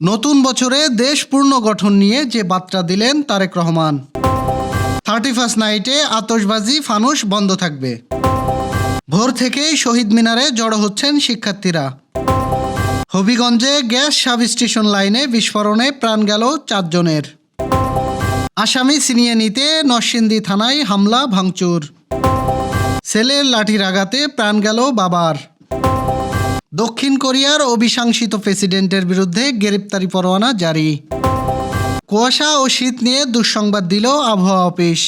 নতুন বছরে দেশ পূর্ণ গঠন নিয়ে যে বার্তা দিলেন তারেক রহমান। থার্টি ফার্স্ট নাইটে আতশবাজি, ফানুস বন্ধ থাকবে। ভোর থেকেই শহীদ মিনারে জড়ো হচ্ছেন শিক্ষার্থীরা। হবিগঞ্জে গ্যাস সাব স্টেশন লাইনে বিস্ফোরণে প্রাণ গেল চারজনের। আসামি ছিনিয়ে নিতে নরসিংদী থানায় হামলা, ভাঙচুর। ছেলের লাঠির আঘাতে প্রাণ গেল বাবার। দক্ষিণ কোরিয়ার অভিশংসিত প্রেসিডেন্টের বিরুদ্ধে গ্রেপ্তারি পরোয়ানা জারি। কুয়াশা ও শীত নিয়ে দুঃসংবাদ দিল আবহাওয়া অফিস।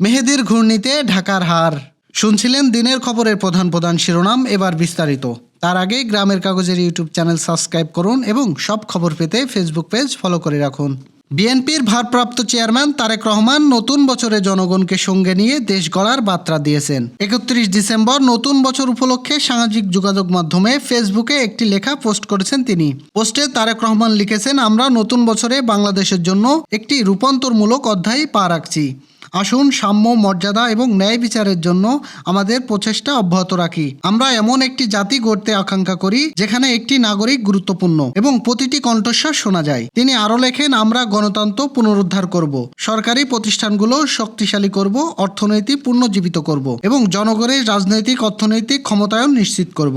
মেহেদির ঘূর্ণিতে ঢাকার হার। শুনছিলেন দিনের খবরের প্রধান প্রধান শিরোনাম, এবার বিস্তারিত। তার আগে গ্রামের কাগজের ইউটিউব চ্যানেল সাবস্ক্রাইব করুন এবং সব খবর পেতে ফেসবুক পেজ ফলো করে রাখুন। বিএনপির ভারপ্রাপ্ত চেয়ারম্যান তারেক রহমান নতুন বছরে জনগণকে সঙ্গে নিয়ে দেশ গড়ার বার্তা দিয়েছেন। একত্রিশ ডিসেম্বর নতুন বছর উপলক্ষে সামাজিক যোগাযোগ মাধ্যমে ফেসবুকে একটি লেখা পোস্ট করেছেন তিনি। পোস্টে তারেক রহমান লিখেছেন, আমরা নতুন বছরে বাংলাদেশের জন্য একটি রূপান্তরমূলক অধ্যায় পা রাখছি। আসুন সাম্য, মর্যাদা এবং ন্যায় বিচারের জন্য আমাদের প্রচেষ্টা অব্যাহত রাখি। আমরা এমন একটি জাতি গড়তে আকাঙ্ক্ষা করি, যেখানে একটি নাগরিক গুরুত্বপূর্ণ এবং প্রতিটি কণ্ঠস্বর শোনা যায়। তিনি আরও লেখেন, আমরা গণতন্ত্র পুনরুদ্ধার করব, সরকারি প্রতিষ্ঠানগুলো শক্তিশালী করব অর্থনৈতিক পুনর্জীবিত করব এবং জনগণের রাজনৈতিক, অর্থনৈতিক ক্ষমতায়ন নিশ্চিত করব।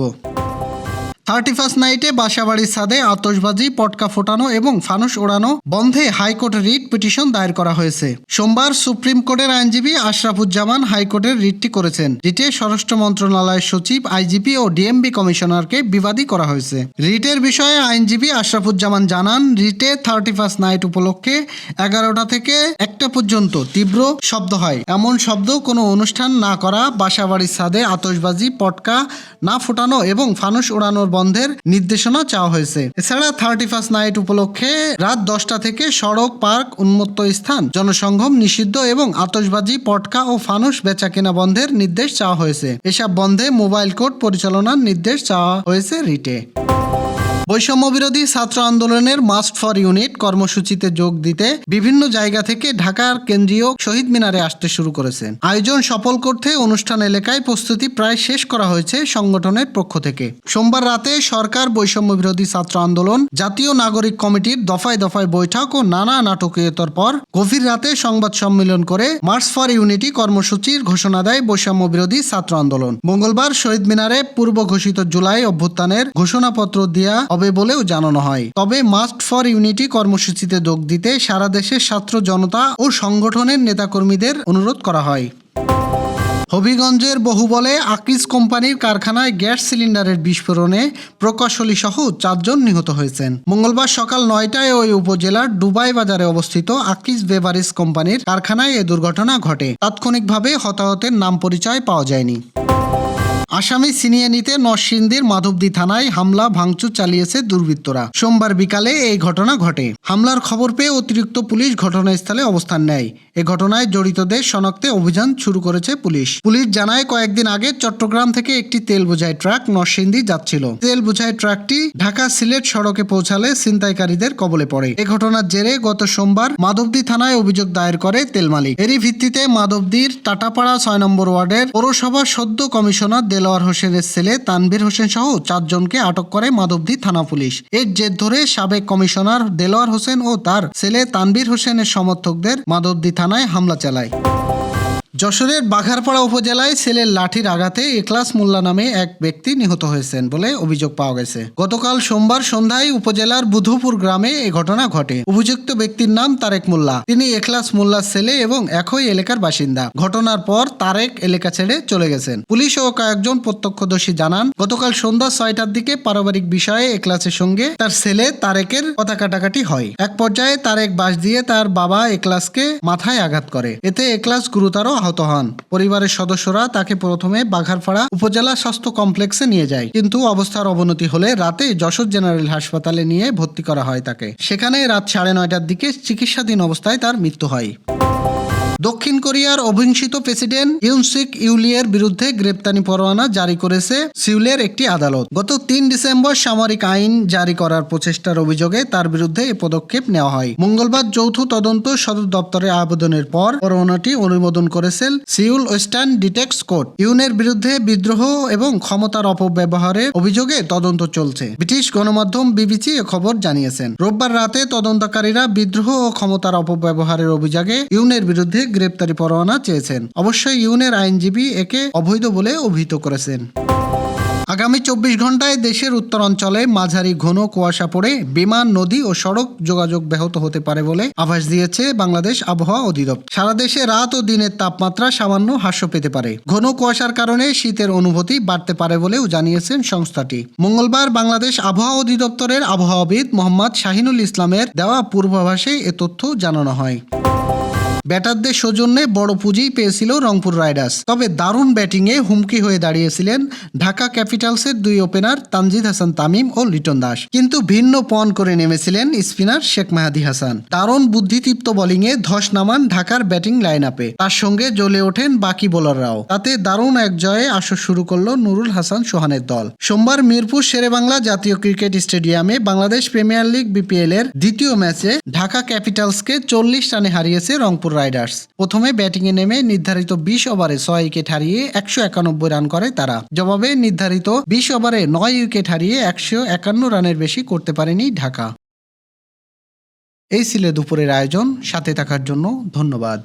থার্টি ফার্স্ট নাইটে বাসাবাড়ির ছাদে আতশবাজি, পটকা ফোটানো এবং ফানুস ওড়ানো বন্ধে হাইকোর্টে রিট পিটিশন দায়ের করা হয়েছে। সোমবার সুপ্রিম কোর্টের আইনজীবী আশরাফুজ্জামান হাইকোর্টের রিটটি করেছেন। রিটে স্বরাষ্ট্র মন্ত্রণালয়ের সচিব, আইজিপি ও ডিএমবি কমিশনারকে বিবাদী করা হয়েছে। রিটের বিষয়ে আইনজীবী আশরাফুজ্জামান জানান, রিটে থার্টি ফার্স্ট নাইট উপলক্ষে এগারোটা থেকে একটা পর্যন্ত তীব্র শব্দ হয়। এমন শব্দ কোনো অনুষ্ঠান না করা, বাসাবাড়ির ছাদে আতশবাজি, পটকা না ফোটানো এবং ফানুস ওড়ানোর বন্ধের নির্দেশনা চাওয়া হয়েছে। এছাড়া থার্টি ফার্স্ট নাইট উপলক্ষে রাত দশটা থেকে সড়ক, পার্ক উন্মুক্ত স্থান জনসংঘম নিষিদ্ধ এবং আতসবাজি পটকা ও ফানুস বেচা কেনা বন্ধের নির্দেশ চাওয়া হয়েছে। এসব বন্ধে মোবাইল কোর্ট পরিচালনার নির্দেশ চাওয়া হয়েছে রিটে। বৈষম্য বিরোধী ছাত্র আন্দোলনের মাস্ট ফর ইউনিট কর্মসূচিতে যোগ দিতে বিভিন্ন জায়গা থেকে ঢাকার কেন্দ্রীয় শহীদ মিনারে আসতে শুরু করেছে। আয়োজন সফল করতে অনুষ্ঠান এলাকায় প্রস্তুতি প্রায় শেষ করা হয়েছে সংগঠনের পক্ষ থেকে। সোমবার রাতে সরকার বৈষম্য বিরোধী ছাত্র আন্দোলন, জাতীয় নাগরিক কমিটির দফায় দফায় বৈঠক ও নানা নাটকীয়তার পর গভীর রাতে সংবাদ সম্মেলন করে মার্চ ফর ইউনিটি কর্মসূচির ঘোষণা দেয় বৈষম্য বিরোধী ছাত্র আন্দোলন। মঙ্গলবার শহীদ মিনারে পূর্ব ঘোষিত জুলাই অভ্যুত্থানের ঘোষণাপত্র দেয়া হবে বলেও জানানো হয়। তবে মাস্ট ফর ইউনিটি কর্মসূচিতে যোগ দিতে সারা দেশের ছাত্র জনতা ও সংগঠনের নেতাকর্মীদের অনুরোধ করা হয়। হবিগঞ্জের বহুবলে আকিজ কোম্পানির কারখানায় গ্যাস সিলিন্ডারের বিস্ফোরণে প্রকৌশলী সহ চারজন নিহত হয়েছেন। মঙ্গলবার সকাল নয়টায় ওই উপজেলার ডুবাই বাজারে অবস্থিত আকিজ বেভারেজ কোম্পানির কারখানায় এ দুর্ঘটনা ঘটে। তাৎক্ষণিকভাবে হতাহতের নাম পরিচয় পাওয়া যায়নি। আসামি ছিনিয়ে নিতে নরসিংদীর মাধবদী থানায় হামলা, ভাঙচুর চালিয়েছে দুর্বৃত্তরা। সোমবার বিকালে এই ঘটনা ঘটে। হামলার খবর পেয়ে অতিরিক্ত পুলিশ ঘটনাস্থলে অবস্থান নেয়। এ ঘটনায় জড়িতদের শনাক্তে অভিযান শুরু করেছে পুলিশ। পুলিশ জানায়, কয়েকদিন আগে চট্টগ্রাম থেকে একটি তেল বোঝাই ট্রাক নরসিংদী যাচ্ছিল। তেল বোঝাই ট্রাকটি ঢাকা সিলেট সড়কে পৌঁছালে ছিনতাইকারীদের কবলে পড়ে। এ ঘটনার জেরে গত সোমবার মাধবদী থানায় অভিযোগ দায়ের করে তেল মালিক। এরই ভিত্তিতে মাধবদীর টাটাপাড়া ছয় নম্বর ওয়ার্ডের পৌরসভার সদ্য কমিশনার দেলোয়ার হোসেনের ছেলে তানভীর হোসেন সহ চারজনকে আটক করে মাধবদী থানা পুলিশ। এর জের ধরে সাবেক কমিশনার দেলোয়ার হোসেন ও তার ছেলে তানভীর হোসেনের সমর্থকদের মাধবদী থানায় হামলা চালায়। যশোরের বাঘারপাড়া উপজেলায় ছেলের লাঠির আঘাতে একলাস মোল্লা নামে এক ব্যক্তি নিহত হয়েছেন বলে অভিযোগ পাওয়া গেছে। গতকাল সোমবার সন্ধ্যায় উপজেলার বুধুপুর গ্রামে এ ঘটনা ঘটে। অভিযুক্ত ব্যক্তির নাম তারেক মোল্লা। তিনি একলাস মোল্লার ছেলে এবং একই এলাকার বাসিন্দা। ঘটনার পর তারেক এলাকা ছেড়ে চলে গেছেন। পুলিশ ও কয়েকজন প্রত্যক্ষদর্শী জানান, গতকাল সন্ধ্যা ছয়টার দিকে পারিবারিক বিষয়ে একলাসের সঙ্গে তার ছেলে তারেকের কথা কাটাকাটি হয়। এক পর্যায়ে তারেক বাস দিয়ে তার বাবা একলাসকে মাথায় আঘাত করে। এতে একলাস গুরুতর আহত হন। পরিবারের সদস্যরা তাকে প্রথমে বাঘারপাড়া উপজেলা স্বাস্থ্য কমপ্লেক্সে নিয়ে যায়। কিন্তু অবস্থার অবনতি হলে রাতে যশোর জেনারেল হাসপাতালে নিয়ে ভর্তি করা হয় তাকে। সেখানে রাত সাড়ে নয়টার দিকে চিকিৎসাধীন অবস্থায় তার মৃত্যু হয়। দক্ষিণ কোরিয়ার অভিংসিত প্রেসিডেন্ট ইউনসিক ইউলিয়ের বিরুদ্ধে গ্রেপ্তারি পরোয়ানা জারি করেছে সিউলের একটি আদালত। গত তিন ডিসেম্বর সামরিক আইন জারি করার প্রচেষ্টার অভিযোগে তার বিরুদ্ধে এই পদক্ষেপ নেওয়া হয়। মঙ্গলবার যৌথ তদন্ত সদর দপ্তরে আবেদনের পর পরোয়ানাটি অনুমোদন করেছেন সিউল ওয়েস্টার্ন ডিটেক্স কোর্ট। ইউনের বিরুদ্ধে বিদ্রোহ এবং ক্ষমতার অপব্যবহারের অভিযোগে তদন্ত চলছে। ব্রিটিশ গণমাধ্যম বিবিসি এ খবর জানিয়েছেন। রোববার রাতে তদন্তকারীরা বিদ্রোহ ও ক্ষমতার অপব্যবহারের অভিযোগে ইউনের বিরুদ্ধে গ্রেপ্তারি পরোয়ানা চেয়েছেন। অবশ্যই ইউনের আইনজীবী একে অবৈধ বলে অভিহিত করেছেন। আগামী চব্বিশ ঘন্টায় দেশের উত্তরাঞ্চলে মাঝারি ঘন কুয়াশা পড়ে বিমান, নদী ও সড়ক যোগাযোগ ব্যাহত হতে পারে বলে আভাস দিয়েছে বাংলাদেশ আবহাওয়া অধিদপ্তর। সারা দেশে রাত ও দিনের তাপমাত্রা সামান্য হ্রাস পেতে পারে। ঘন কুয়াশার কারণে শীতের অনুভূতি বাড়তে পারে বলেও জানিয়েছেন সংস্থাটি। মঙ্গলবার বাংলাদেশ আবহাওয়া অধিদপ্তরের আবহাওয়াবিদ মোহাম্মদ শাহিনুল ইসলামের দেওয়া পূর্বাভাসে এ তথ্য জানানো হয়। ব্যাটারদের সৌজন্যে বড় পুঁজি পেয়েছিল রংপুর রাইডার্স। তবে দারুণ ব্যাটিংয়ে হুমকি হয়ে দাঁড়িয়েছিলেন ঢাকা ক্যাপিটালসের দুই ওপেনার তানজিদ হাসান তামিম ও লিটন দাস। কিন্তু ভিন্ন পণ করে নেমেছিলেন স্পিনার শেখ মাহাদি হাসান। দারুণ বুদ্ধিদীপ্ত বোলিংয়ে ধস নামান ঢাকার ব্যাটিং লাইন আপে তার সঙ্গে জ্বলে ওঠেন বাকি বোলাররাও। তাতে দারুণ এক জয়ে আসর শুরু করল নুরুল হাসান সোহানের দল। সোমবার মিরপুর শেরেবাংলা জাতীয় ক্রিকেট স্টেডিয়ামে বাংলাদেশ প্রিমিয়ার লিগ বিপিএল এর দ্বিতীয় ম্যাচে ঢাকা ক্যাপিটালসকে চল্লিশ রানে হারিয়েছে রংপুর রাইডার্স। প্রথমে ব্যাটিংয়ে নেমে নির্ধারিত বিশ ওভারে ছয় উইকেট হারিয়ে একশো একানব্বই রান করে তারা। জবাবে নির্ধারিত বিশ ওভারে নয় উইকেট হারিয়ে একশো একান্ন রানের বেশি করতে পারেনি ঢাকা। এই ছিল দুপুরের আয়োজন। সাথে থাকার জন্য ধন্যবাদ।